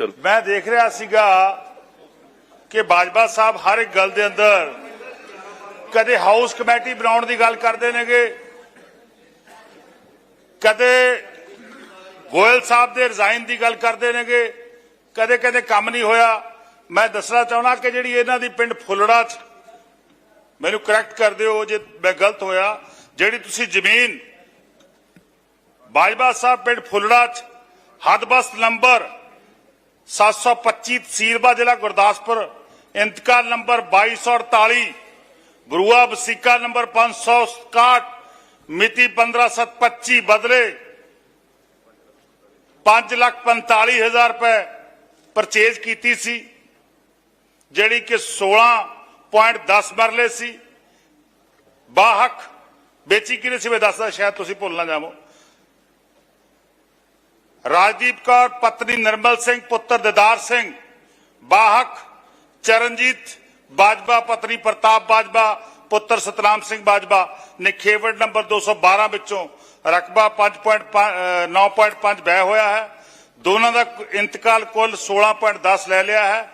ਮੈਂ ਦੇਖ ਰਿਹਾ ਸੀਗਾ ਕਿ ਬਾਜਵਾ ਸਾਹਿਬ ਹਰ ਇੱਕ ਗੱਲ ਦੇ ਅੰਦਰ ਕਦੇ ਹਾਊਸ ਕਮੇਟੀ ਬਣਾਉਣ ਦੀ ਗੱਲ ਕਰਦੇ ਨੇਗੇ, ਕਦੇ ਗੋਇਲ ਸਾਹਿਬ ਦੇ ਰਿਜ਼ਾਈਨ ਦੀ ਗੱਲ ਕਰਦੇ ਨੇਗੇ, ਕਦੇ ਕਦੇ ਕੰਮ ਨਹੀਂ ਹੋਇਆ। ਮੈਂ ਦੱਸਣਾ ਚਾਹੁੰਦਾ ਕਿ ਜਿਹੜੀ ਇਹਨਾਂ ਦੀ ਪਿੰਡ ਫੁੱਲੜਾ ਚ ਮੈਨੂੰ ਕਰੈਕਟ ਕਰ ਦਿਓ ਜੇ ਮੈਂ ਗਲਤ ਹੋਇਆ। ਜਿਹੜੀ ਤੁਸੀਂ ਜ਼ਮੀਨ ਬਾਜਵਾ ਸਾਹਿਬ ਪਿੰਡ ਫੁੱਲੜਾ ਚ ਹਦਬਸਤ ਨੰਬਰ 725 ਤਹਿਸੀਲਬਾ ਜ਼ਿਲ੍ਹਾ ਗੁਰਦਾਸਪੁਰ ਇੰਤਕਾਲ ਨੰਬਰ 2248 ਬਰੂਆ ਵਸੀਕਾ ਨੰਬਰ 561 ਮਿਤੀ 15725 ਬਦਲੇ 545000 ਰੁਪਏ ਪਰਚੇਜ਼ ਕੀਤੀ ਸੀ ਜਿਹੜੀ ਕਿ 16.10 ਮਰਲੇ ਸੀ ਬਾਹਕ ਵੇਚੀ ਕਿਨੇ ਸੀ ਮੈਂ ਦੱਸਦਾ ਸ਼ਾਇਦ ਤੁਸੀਂ ਭੁੱਲ ਨਾ ਜਾਵੋ ਰਾਜਦੀਪ ਕੌਰ, ਪਤਨੀ ਨਿਰਮਲ ਸਿੰਘ, ਪੁੱਤਰ ਦਿਦਾਰ ਸਿੰਘ ਬਾਹਕ ਚਰਨਜੀਤ ਬਾਜਵਾ, ਪਤਨੀ ਪ੍ਰਤਾਪ ਬਾਜਵਾ, ਪੁੱਤਰ ਸਤਨਾਮ ਸਿੰਘ ਬਾਜਵਾ ਨੇ ਖੇਵੜ ਨੰਬਰ 212 ਵਿੱਚੋਂ ਰਕਬਾ 5.9.5 ਬੈ ਹੋਇਆ ਹੈ। ਦੋਨਾਂ ਦਾ ਇੰਤਕਾਲ ਕੁੱਲ 16.10 ਲੈ ਲਿਆ ਹੈ।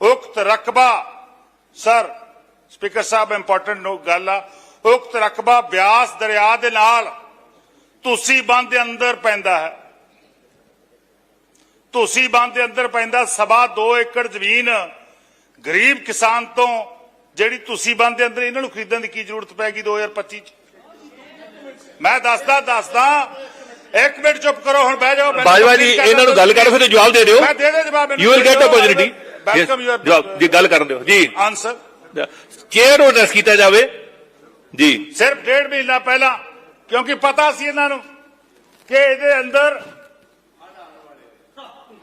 ਉਕਤ ਰਕਬਾ, ਸਰ, ਸਪੀਕਰ ਸਾਹਿਬ ਇੰਪੋਰਟੈਂਟ ਨੋ ਗੱਲ ਆ। ਉਕਤ ਰਕਬਾ ਬਿਆਸ ਦਰਿਆ ਦੇ ਨਾਲ ਤੁਸੀਂ ਬੰਦ ਦੇ ਅੰਦਰ ਪੈਂਦਾ ਹੈ। ਤੁਸੀਂ ਬੰਦ ਦੇ ਅੰਦਰ ਪੈਂਦਾ ਸਵਾ 2 ਏਕੜ ਜ਼ਮੀਨ ਗਰੀਬ ਕਿਸਾਨ ਤੋਂ ਜਿਹੜੀ ਤੁਸੀਂ ਬੰਦ ਦੇ ਅੰਦਰ ਇਹਨਾਂ ਨੂੰ ਖਰੀਦਣ ਦੀ ਕੀ ਜ਼ਰੂਰਤ ਪੈ ਗਈ 2025 ਚ? ਮੈਂ ਦੱਸਦਾ ਦੱਸਦਾ ਇੱਕ ਮਿੰਟ ਚੁੱਪ ਕਰੋ ਹੁਣ ਬਹਿ ਜਾਓ ਬਾਜਵਾ ਜੀ ਇਹਨਾਂ ਨੂੰ ਗੱਲ ਕਰੋ ਫਿਰ ਜਵਾਬ ਦੇ ਦਿਓ। ਮੈਂ ਦੇ ਦੇ ਜਵਾਬ you will get opportunity welcome you ਜਵਾਬ ਜੀ ਗੱਲ ਕਰਨ ਦਿਓ। ਜੀ। ਆਨਸਰ ਚੇਅਰ ਨੂੰ ਐਡਰੈਸ ਕੀਤਾ ਜਾਵੇ। ਜੀ। ਸਿਰਫ ਡੇਢ ਮਹੀਨਾ ਪਹਿਲਾਂ ਕਿਉਂਕਿ ਪਤਾ ਸੀ ਇਹਨਾਂ ਨੂੰ ਕਿ ਇਹਦੇ ਅੰਦਰ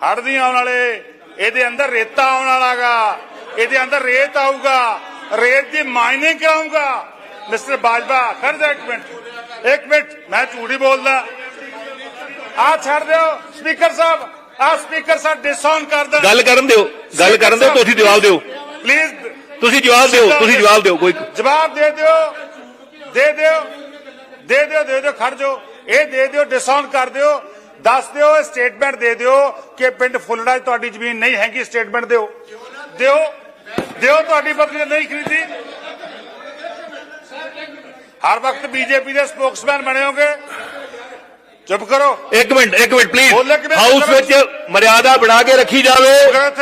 ਹੜ੍ਹ ਨਹੀਂ ਆਉਣ ਵਾਲੇ ਇਹਦੇ ਅੰਦਰ ਰੇਤਾ ਆਉਣ ਵਾਲਾਗਾ ਇਹਦੇ ਅੰਦਰ ਰੇਤ ਆਊਗਾ ਰੇਤ ਦੀ ਮਾਈਨਿੰਗ ਕਰਾਉਂਗਾ ਮਿਸਟਰ ਬਾਜਵਾ ਖੜ ਜਾ ਇੱਕ ਮਿੰਟ ਇੱਕ ਮਿੰਟ ਮੈਂ ਝੂਠੀ ਬੋਲਦਾ। ਆ ਛੱਡ ਦਿਓ ਸਪੀਕਰ ਸਾਹਿਬ ਆ ਸਪੀਕਰ ਸਾਹਿਬ ਡਿਸਆਨ ਕਰ ਦੇਣ। ਗੱਲ ਕਰਨ ਦਿਓ ਗੱਲ ਕਰਨ ਦਿਓ ਤੁਸੀਂ ਜਵਾਬ ਦਿਓ। ਪਲੀਜ਼ ਤੁਸੀਂ ਜਵਾਬ ਦਿਓ ਤੁਸੀਂ ਜਵਾਬ ਦਿਓ ਕੋਈ ਜਵਾਬ ਦੇ ਦਿਓ ਦੇ ਦਿਓ ਦੇ ਦਿਓ ਦੇ ਦਿਓ ਖੜ ਜਾਓ। ਇਹ ਦੇ ਦਿਓ ਡਿਸਆਨ ਕਰ ਦਿਓ। ਦੱਸ ਦਿਓ ਸਟੇਟਮੈਂਟ ਦੇ ਦਿਓ ਕਿ ਪਿੰਡ ਫੁੱਲੜਾ 'ਚ ਤੁਹਾਡੀ ਜ਼ਮੀਨ ਨਹੀਂ ਹੈਗੀ ਸਟੇਟਮੈਂਟ ਦਿਓ ਦਿਓ ਦਿਓ ਤੁਹਾਡੀ ਪਤਨੀ ਨੇ ਨਹੀਂ ਖਰੀਦੀ ਹਰ ਵਕਤ ਬੀਜੇਪੀ ਦੇ ਸਪੋਕਸਮੈਨ ਬਣੇ ਹੋਗੇ ਚੁੱਪ ਕਰੋ ਇੱਕ ਮਿੰਟ ਇੱਕ ਮਿੰਟ ਪਲੀਜ਼ ਬੋਲੋ ਕਿਵੇਂ ਹਾਊਸ ਵਿੱਚ ਮਰਿਆਦਾ ਬਣਾ ਕੇ ਰੱਖੀ ਜਾਵੇ ਗਲਤ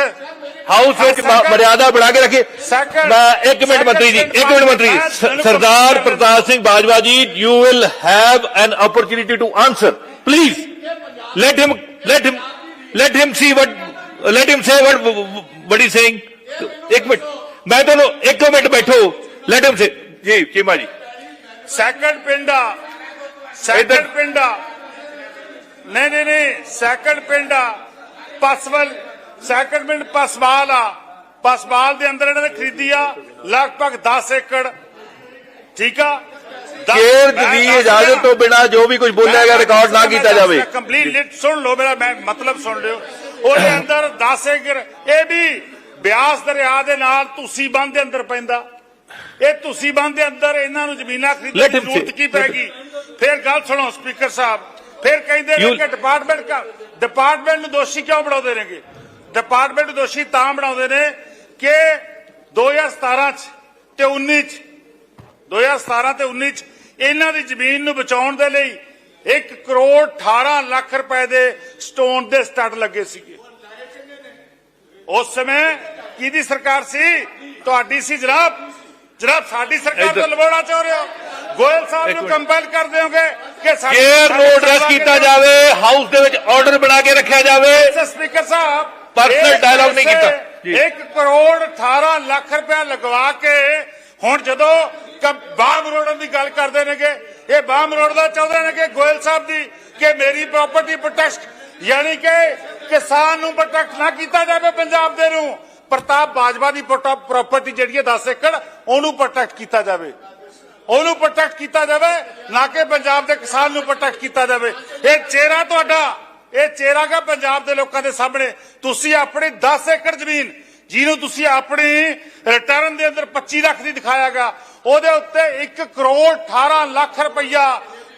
ਹਾਊਸ ਵਿੱਚ ਮ- Second- ਮਰਿਆਦਾ ਬਣਾ ਕੇ ਰੱਖੀ Second- ਮੈਂ ਇੱਕ ਮਿੰਟ ਮੰਤਰੀ ਜੀ Second ਇੱਕ ਮਿੰਟ ਮੰਤਰੀ ਮੈਂ ਸ- ਤੁਹਾਨੂੰ ਸਰਦਾਰ complete Partap Singh Bajwa ji you will have an opportunity to answer please let him let him let him see what let him say what what he saying ਇੱਕ minute ਮੈਂ minute ਬੈਠੋ second ਪਿੰਡਾ second ਪਿੰਡਾ ਨਹੀਂ ਨਹੀਂ ਨਹੀਂ second ਪਿੰਡਾ ਪਸਵਲ second ਪਿੰਡ ਪਸਵਾਲ ਆ ਪਸਵਾਲ ਦੇ ਅੰਦਰ ਇਹਨਾਂ ਨੇ ਖਰੀਦੀ ਆ ਲਗਭਗ 10 ਏਕੜ ਠੀਕ ਆ ਦਸ- ਕੇਰ ਮੈਂ ਦੀ ਦੱਸ ਇਜਾਜ਼ਤ ਰਿਹਾ। ਤੋਂ ਬਿਨਾ ਜੋ ਵੀ ਕੁਝ ਬੋਲਿਆ ਗਿਆ ਰਿਕਾਰਡ ਨਾ ਕੀਤਾ ਜਾਵੇ ਕੰਪਲੀਟ ਲਿਟ ਸੁਣ ਲਓ ਮੇਰਾ ਮੈਂ ਮਤਲਬ ਸੁਣ ਲਿਓ ਉਹਦੇ ਅੰਦਰ 10 ਏਕੜ ਇਹ ਵੀ ਬਿਆਸ ਦਰਿਆ ਦੇ ਨਾਲ ਤੁਸੀਂ ਬੰਦ ਦੇ ਅੰਦਰ ਪੈਂਦਾ ਇਹ ਤੁਸੀਂ ਬੰਦ ਦੇ ਅੰਦਰ ਇਹਨਾਂ ਨੂੰ ਜ਼ਮੀਨਾਂ ਖਰੀਦਣ Let ਦੀ him ਜ਼ਰੂਰਤ say. ਕੀ ਪੈਗੀ ਫਿਰ ਗੱਲ ਸੁਣੋ ਸਪੀਕਰ ਸਾਹਿਬ ਫਿਰ ਕਹਿੰਦੇ ਨੇ You- ਕਿ ਡਿਪਾਰਟਮੈਂਟ ਕਾ ਡਿਪਾਰਟਮੈਂਟ ਨੂੰ ਦੋਸ਼ੀ ਕਿਉਂ ਬਣਾਉਂਦੇ ਨੇਗੇ? ਡਿਪਾਰਟਮੈਂਟ ਨੂੰ ਦੋਸ਼ੀ ਤਾਂ ਬਣਾਉਂਦੇ ਨੇ ਕਿ 2017 ਚ ਤੇ 19 ਚ 2017 ਤੇ 19 ਚ ਇਹਨਾਂ ਦੀ ਜ਼ਮੀਨ ਨੂੰ ਬਚਾਉਣ ਦੇ ਲਈ 1 ਕਰੋੜ 18 ਲੱਖ ਰੁਪਏ ਦੇ ਸਟੋਨ ਦੇ ਸਟੱਡ ਲੱਗੇ ਸੀਗੇ ਉਸ ਸਮੇਂ ਕਿਹਦੀ ਸਰਕਾਰ ਸੀ ਤੁਹਾਡੀ ਸੀ ਜਨਾਬ ਜਨਾਬ ਸਾਡੀ ਸਰਕਾਰ ਤੋਂ ਲਵਾਉਣਾ ਚਾਹ ਰਹੇ ਹੋ ਗੋਇਲ ਸਾਹਿਬ ਨੂੰ। ਕੰਪੈਲ ਕਰ ਦਿਓਗੇ ਕਿ ਸਾਡੀ ਐਡਰੈਸ ਸਰਕਾਰ ਕੀਤਾ ਜਾਵੇ ਹਾਊਸ ਦੇ ਵਿੱਚ ਆਰਡਰ ਬਣਾ ਕੇ ਰੱਖਿਆ ਜਾਵੇ ਸਪੀਕਰ ਸਾਹਿਬ ਇਸ dialogue ਨਹੀਂ ਕੀਤਾ। ਜੀ। 1 ਕਰੋੜ 18 ਲੱਖ ਰੁਪਇਆ ਲਗਵਾ ਕੇ ਹੁਣ ਜਦੋਂ ਕ- ਬਾਮ ਦੀ ਗੱਲ ਕਰਦੇ ਨੇਗੇ, ਇਹ ਬਾਮ ਰੋਡ ਚਾਹੁੰਦੇ ਨੇ ਕਿ ਗੋਇਲ ਸਾਹਿਬ ਦੀ ਕਿ ਮੇਰੀ ਪ੍ਰਾਪਰਟੀ ਪ੍ਰੋਟੈਕਟ ਯਾਨੀ ਕਿ ਕਿਸਾਨ ਨੂੰ ਪ੍ਰੋਟੈਕਟ ਨਾ ਕੀਤਾ ਜਾਵੇ ਪੰਜਾਬ ਦੇ ਨੂੰ, ਪ੍ਰਤਾਪ ਬਾਜਵਾ ਦੀ ਪ੍ਰਾਪਰਟੀ ਜਿਹੜੀ ਹੈ 10 ਏਕੜ, ਉਹਨੂੰ ਪ੍ਰੋਟੈਕਟ ਕੀਤਾ ਜਾਵੇ। ਉਹਨੂੰ ਪ੍ਰੋਟੈਕਟ ਕੀਤਾ ਜਾਵੇ, ਨਾ ਕਿ ਪੰਜਾਬ ਦੇ ਕਿਸਾਨ ਨੂੰ ਪ੍ਰੋਟੈਕਟ ਕੀਤਾ ਜਾਵੇ। ਇਹ ਚਿਹਰਾ ਤੁਹਾਡਾ, ਇਹ ਚਿਹਰਾ ਗਾ ਪੰਜਾਬ ਦੇ ਲੋਕਾਂ ਦੇ ਸਾਹਮਣੇ। ਤੁਸੀਂ ਆਪਣੀ 10 ਏਕੜ ਜ਼ਮੀਨ ਜਿਹਨੂੰ ਤੁਸੀਂ ਆਪਣੀ ਰਿਟਰਨ ਦੇ ਅੰਦਰ 25 ਲੱਖ ਦੀ ਦਿਖਾਇਆਗਾ ਉਹਦੇ ਉੱਤੇ 1 ਕਰੋੜ 18 ਲੱਖ ਰੁਪਈਆ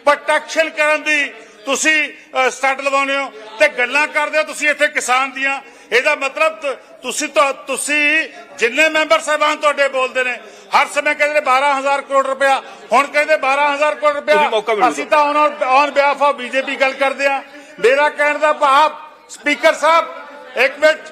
ਪ੍ਰੋਟੈਕਸ਼ਨ ਕਰਨ ਦੀ ਤੁਸੀਂ ਸਟੱਡ ਲਵਾਉਂਦੇ ਹੋ ਤੇ ਗੱਲਾਂ ਕਰਦੇ ਹੋ ਤੁਸੀਂ ਇੱਥੇ ਕਿਸਾਨ ਦੀਆਂ। ਇਹਦਾ ਮਤਲਬ ਤੁਸੀਂ ਤਾਂ ਤੁਸੀਂ ਜਿੰਨੇ ਮੈਂਬਰ ਸਾਹਿਬਾਨ ਤੁਹਾਡੇ ਬੋਲਦੇ ਨੇ ਹਰ ਸਮੇਂ ਕਹਿੰਦੇ ਨੇ 12000 ਕਰੋੜ ਰੁਪਇਆ ਹੁਣ ਕਹਿੰਦੇ 12000 ਕਰੋੜ ਰੁਪਇਆ। ਅਸੀਂ ਤਾਂ on on behalf of BJP ਗੱਲ ਕਰਦੇ ਆ ਮੇਰਾ ਕਹਿਣ ਦਾ ਭਾਵ ਸਪੀਕਰ ਸਾਹਿਬ ਇੱਕ ਮਿੰਟ।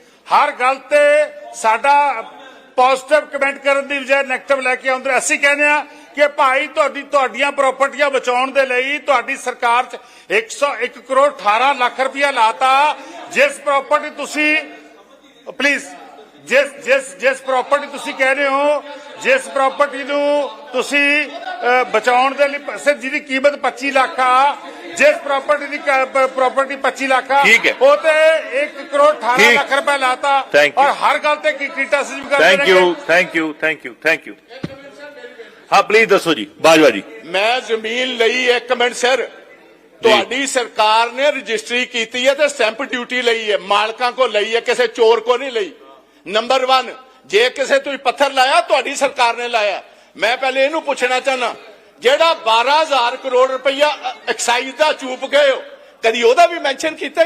ਹਰ ਗੱਲ ਤੇ ਸਾਡਾ ਪੋਜ਼ਿਟਿਵ ਕਮੈਂਟ ਕਰਨ ਦੀ ਬਜਾਏ ਨੈਗੇਟਿਵ ਲੈ ਕੇ ਆਉਂਦੇ ਅਸੀਂ ਕਹਿੰਦੇ ਆ ਕਿ ਭਾਈ ਤੁਹਾਡੀ ਤੁਹਾਡੀਆਂ ਪ੍ਰਾਪਰਟੀਆਂ ਬਚਾਉਣ ਦੇ ਲਈ ਤੁਹਾਡੀ ਸਰਕਾਰ 'ਚ 101 ਕਰੋੜ 18 ਲੱਖ ਰੁਪਇਆ ਲਾਤਾ। ਜਿਸ ਪ੍ਰਾਪਰਟੀ ਤੁਸੀਂ ਪਲੀਜ਼ ਜਿਸ ਜਿਸ ਜਿਸ ਪ੍ਰਾਪਰਟੀ ਤੁਸੀਂ ਕਹਿ ਰਹੇ ਹੋ, ਜਿਸ ਪ੍ਰਾਪਰਟੀ ਨੂੰ ਤੁਸੀਂ ਬਚਾਉਣ ਦੇ ਲਈ ਪੈਸੇ ਜਿਹਦੀ ਕੀਮਤ 25 ਲੱਖ ਆ ਜਿਸ ਪ੍ਰਾਪਰਟੀ ਦੀ ਪ੍ਰਾਪਰਟੀ 25 ਲੱਖ ਆ ਠੀਕ ਹੈ। ਉਹ ਤੇ 1 ਕਰੋੜ 18 ਠੀਕ। ਲੱਖ ਰੁਪਏ ਲਾਤਾ। Thank you. ਔਰ ਹਰ ਗੱਲ ਤੇ ਕੀ ਕੀਟਾ ਸਿਮ ਕਰਦੇ thank you thank you thank you thank you ਹਾਂ ਪਲੀਜ਼ ਦੱਸੋ ਜੀ ਬਾਜਵਾ ਜੀ। ਮੈਂ ਜ਼ਮੀਨ ਲਈ ਹੈ, ਇੱਕ ਮਿੰਟ ਸਰ। ਤੁਹਾਡੀ ਸਰਕਾਰ ਨੇ ਰਜਿਸਟਰੀ ਕੀਤੀ ਹੈ ਤੇ ਸਟੈਂਪ ਡਿਊਟੀ ਲਈ ਹੈ। ਮਾਲਕਾਂ ਕੋ ਲਈ ਹੈ ਕਿਸੇ ਚੋਰ ਕੋ ਨਹੀਂ ਲਈ। ਨੰਬਰ 1 ਜੇ ਕਿਸੇ ਤੁਸੀਂ ਪੱਥਰ ਲਾਇਆ ਤੁਹਾਡੀ ਸਰਕਾਰ ਨੇ ਲਾਇਆ। ਮੈਂ ਪਹਿਲੇ ਇਹਨੂੰ ਪੁੱਛਣਾ ਚਾਹਨਾ ਜਿਹੜਾ 12000 ਕਰੋੜ ਰੁਪਈਆ ਐਕਸਾਈਜ਼ ਦਾ ਚੂਪ ਗਏ ਹੋ ਕਦੀ ਉਹਦਾ ਵੀ ਮੈਂਸ਼ਨ ਕੀਤਾ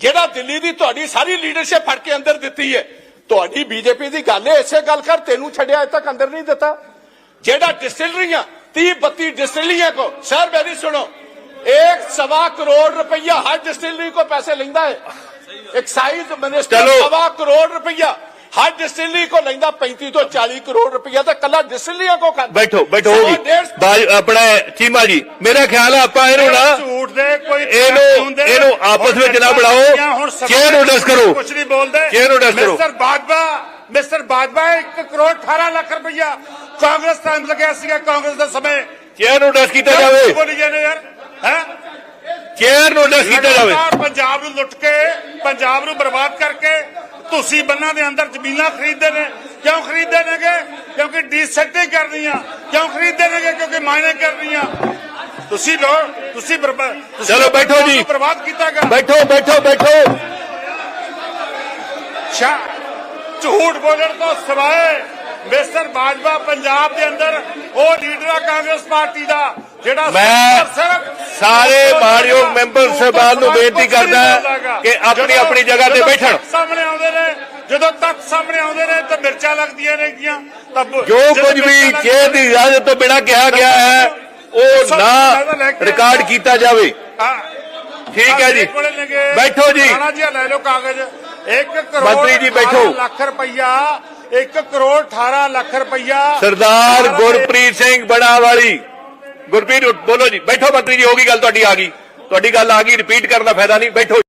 ਜਿਹੜਾ ਦਿੱਲੀ ਦੀ ਤੁਹਾਡੀ ਸਾਰੀ ਲੀਡਰਸ਼ਿਪ ਫੜ ਕੇ ਅੰਦਰ ਦਿੱਤੀ ਹੈ ਤੁਹਾਡੀ ਬੀਜੇਪੀ ਦੀ ਗੱਲ ਹੈ ਇਸੇ ਗੱਲ ਕਰ ਤੈਨੂੰ ਛੱਡਿਆ ਅਜੇ ਤੱਕ ਅੰਦਰ ਨਹੀਂ ਦਿੱਤਾ। ਜਿਹੜਾ ਡਿਸਟਿਲਰੀਆਂ 30 32 ਡਿਸਟਿਲਰੀਆਂ ਕੋ ਸਰ ਮੇਰੀ ਸੁਣੋ ਇੱਕ ਸਵਾ ਕਰੋੜ ਰੁਪਈਆ ਹਰ ਡਿਸਟਿਲਰੀ ਕੋ ਪੈਸੇ ਲੈਂਦਾ ਹੈ। ਐਕਸਾਈਜ਼ ਮਿਨਿਸਟਰ ਚਲੋ। ਸਵਾ ਕਰੋੜ ਰੁਪਈਆ ਹਰ ਡਿਸਟਿਲਰੀ ਕੋ ਲੈਂਦਾ 35 ਤੋਂ 40 ਕਰੋੜ ਰੁਪਈਆ ਤਾਂ ਕੱਲਾ ਡਿਸਟਿਲਰੀਆਂ ਕੋ ਖਾਂਦਾ ਬੈਠੋ ਬੈਠੋ ਸਵਾ ਹੋ ਗਈ ਡੇਢ ਬਾਜ ਆਪਣਾ ਚੀਮਾ ਜੀ ਮੇਰਾ ਖਿਆਲ ਹੈ ਆਪਾਂ ਇਹਨੂੰ ਨਾ ਝੂਠ ਦੇ ਕੋਈ ਇਹਨੂੰ- ਇਹਨੂੰ ਆਪਸ ਵਿੱਚ ਨਾ ਬਣਾਓ। ਚੇਅਰ ਨੂੰ ਡਿਸ ਕਰੋ। ਕੁਛ ਨਹੀਂ ਬੋਲਦੇ। ਚੇਅਰ ਨੂੰ ਡਿਸ ਕਰੋ। ਮਿਸਟਰ ਬਾਜਵਾ ਮਿਸਟਰ ਬਾਜਵਾ 1 ਕਰੋੜ 18 ਲੱਖ ਰੁਪਇਆ ਕਾਂਗਰਸ ਟਾਈਮ ਲੱਗਿਆ ਸੀਗਾ ਕਾਂਗਰਸ ਦੇ ਸਮੇਂ। ਚੇਅਰ ਨੂੰ ਡਿਸ ਕੀਤਾ ਜਾਵੇ। ਬੋਲੀ ਜਾਂਦੇ ਯਾਰ? ਹੈ? ਚੇਅਰ ਨੂੰ ਡਿਸ ਕੀਤਾ ਜਾਵੇ। ਪੰਜਾਬ ਨੂੰ ਲੁੱਟ ਕੇ ਪੰਜਾਬ ਨੂੰ ਬਰਬਾਦ ਕਰਕੇ ਤੁਸੀਂ ਬੰਨਾਂ ਦੇ ਅੰਦਰ ਜ਼ਮੀਨਾਂ ਖਰੀਦਦੇ ਨੇ ਕਿਉਂ ਖਰੀਦਦੇ ਨੇਗੇ? ਕਿਉਂਕਿ ਡੀਸੈਕਟਿੰਗ ਕਰਨੀਆਂ ਕਿਉਂ ਖਰੀਦਦੇ ਨੇਗੇ? ਕਿਉਂਕਿ ਮਾਈਨਿੰਗ ਕਰਨੀਆਂ। ਤੁਸੀਂ ਲੋ ਤੁਸੀਂ ਚਲੋ ਬੈਠੋ ਜੀ। ਬਰਬਾਦ ਕੀਤਾਗਾ ਬੈਠੋ ਬੈਠੋ ਬੈਠੋ। ਸ਼ਾ ਝੂਠ ਬੋਲਣ ਤੋਂ ਸਿਵਾਏ ਮਿਸਟਰ ਬਾਜਵਾ ਪੰਜਾਬ ਦੇ ਅੰਦਰ ਉਹ ਲੀਡਰ ਆ ਕਾਂਗਰਸ ਪਾਰਟੀ ਦਾ ਜਿਹੜਾ ਮੈਂ ਸਾਰੇ ਮਾਣਯੋਗ ਮੈਂਬਰ ਸਾਹਿਬਾਨ ਨੂੰ ਬੇਨਤੀ ਕਰਦਾ ਕਿ ਆਪਣੀ ਆਪਣੀ ਜਗ੍ਹਾ ਤੇ ਬੈਠਣ। ਸਾਹਮਣੇ ਆਉਂਦੇ ਨੇ ਜਦੋਂ ਤੱਕ ਸਾਹਮਣੇ ਆਉਂਦੇ ਨੇ ਤਾਂ ਮਿਰਚਾਂ ਲੱਗਦੀਆਂ ਨੇਗੀਆਂ ਤਾਂ ਬ- ਜੋ ਕੁਝ ਵੀ ਚੇਅਰ ਦੀ ਇਜਾਜ਼ਤ ਤੋਂ ਬਿਨਾਂ ਕਿਹਾ ਗਿਆ ਹੈ ਉਹ ਨਾ ਰਿਕਾਰਡ ਕੀਤਾ ਜਾਵੇ। ਠੀਕ ਹੈ ਜੀ। ਬੈਠੋ ਜੀ। ਜੀ ਲੈ ਲਓ ਕਾਗਜ਼। 1 ਕਰੋੜ ਮੰਤਰੀ ਜੀ ਬੈਠੋ। 18 ਲੱਖ ਰੁਪਈਆ 1 ਕਰੋੜ 18 ਲੱਖ ਰੁਪਈਆ ਸਰਦਾਰ ਸਾਰਾ ਗੁਰਪ੍ਰੀਤ ਸਿੰਘ ਬੜਾ ਵਾਲੀ ਗੁਰਪ੍ਰੀਤ ਬੋਲੋ ਜੀ ਬੈਠੋ ਮੰਤਰੀ ਜੀ ਹੋ ਗਈ ਗੱਲ ਤੁਹਾਡੀ ਆ ਗਈ। ਤੁਹਾਡੀ ਗੱਲ ਆ ਗਈ ਰਿਪੀਟ ਕਰਨ ਦਾ ਫਾਇਦਾ ਨਹੀਂ ਬੈਠੋ